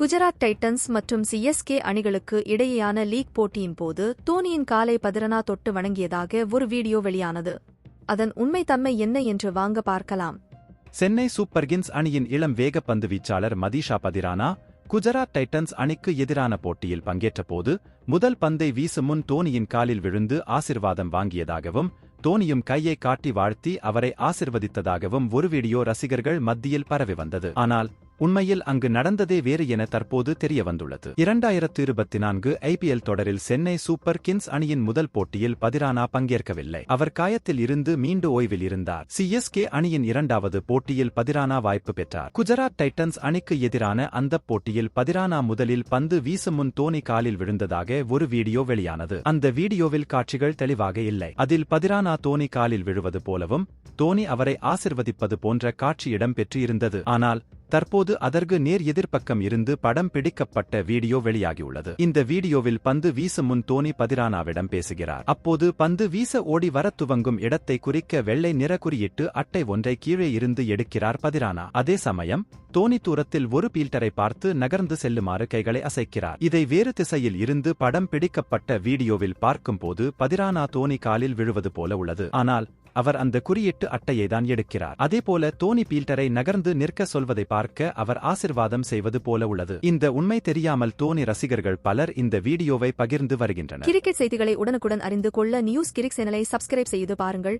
Gujarat Titans மற்றும் CSK அணிகளுக்கு இடையேயான லீக் போட்டியின் போது தோனியின் காலை பதிரனா தொட்டு வணங்கியதாக ஒரு வீடியோ வெளியானது. அதன் உண்மைத்தன்மை என்ன என்று வாங்க பார்க்கலாம். சென்னை சூப்பர் கிங்ஸ் அணியின் இளம் வேகப்பந்து வீச்சாளர் மதீஷா பதிரானா குஜராத் டைட்டன்ஸ் அணிக்கு எதிரான போட்டியில் பங்கேற்றபோது முதல் பந்தை வீசும் முன் தோனியின் காலில் விழுந்து ஆசிர்வாதம் வாங்கியதாகவும் தோனியும் கையை காட்டி வாழ்த்தி அவரை ஆசிர்வதித்ததாகவும் ஒரு வீடியோ ரசிகர்கள் மத்தியில் பரவி வந்தது. ஆனால் உண்மையில் அங்கு நடந்ததே வேறு என தற்போது தெரிய வந்துள்ளது இரண்டாயிரத்து இருபத்தி நான்கு ஐபிஎல் தொடரில் சென்னை சூப்பர் கிங்ஸ் அணியின் முதல் போட்டியில் பதிரானா பங்கேற்கவில்லை. அவர் காயத்தில் இருந்து மீண்டு ஓய்வில் இருந்தார். சிஎஸ்கே அணியின் இரண்டாவது போட்டியில் பதிரானா வாய்ப்பு பெற்றார். குஜராத் டைட்டன்ஸ் அணிக்கு எதிரான அந்த போட்டியில் பதிரானா முதலில் பந்து வீசும் முன் தோனி காலில் விழுந்ததாக ஒரு வீடியோ வெளியானது. அந்த வீடியோவில் காட்சிகள் தெளிவாக இல்லை. அதில் பதிரானா தோனி காலில் விழுவது போலவும் தோனி அவரை ஆசிர்வதிப்பது போன்ற காட்சி இடம்பெற்று இருந்தது ஆனால் தற்போது அதற்கு நேர் எதிர்ப்பக்கம் இருந்து படம் பிடிக்கப்பட்ட வீடியோ வெளியாகியுள்ளது. இந்த வீடியோவில் பந்து வீச முன் தோனி பதிரானாவிடம் பேசுகிறார். அப்போது பந்து வீச ஓடி வர துவங்கும் இடத்தை குறிக்க வெள்ளை நிற குறியிட்டு அட்டை ஒன்றை கீழே இருந்து எடுக்கிறார் பதிரானா. அதே சமயம் தோனி தூரத்தில் ஒரு பீல்டரை பார்த்து நகர்ந்து செல்லுமாறு கைகளை அசைக்கிறார். இதை வேறு திசையில் இருந்து படம் பிடிக்கப்பட்ட வீடியோவில் பார்க்கும்போது பதிரானா தோனி காலில் விழுவது போல உள்ளது. ஆனால் அவர் அந்த குறியீட்டு அட்டையை தான் எடுக்கிறார். அதேபோல தோனி பீல்டரை நகர்ந்து நிற்க சொல்வதை பார்க்க அவர் ஆசிர்வாதம் செய்வது போல உள்ளது. இந்த உண்மை தெரியாமல் தோனி ரசிகர்கள் பலர் இந்த வீடியோவை பகிர்ந்து வருகின்றனர். கிரிக்கெட் செய்திகளை உடனுக்குடன் அறிந்து கொள்ள நியூஸ் கிரிக் சேனலை சப்ஸ்கிரைப் செய்து பாருங்கள்.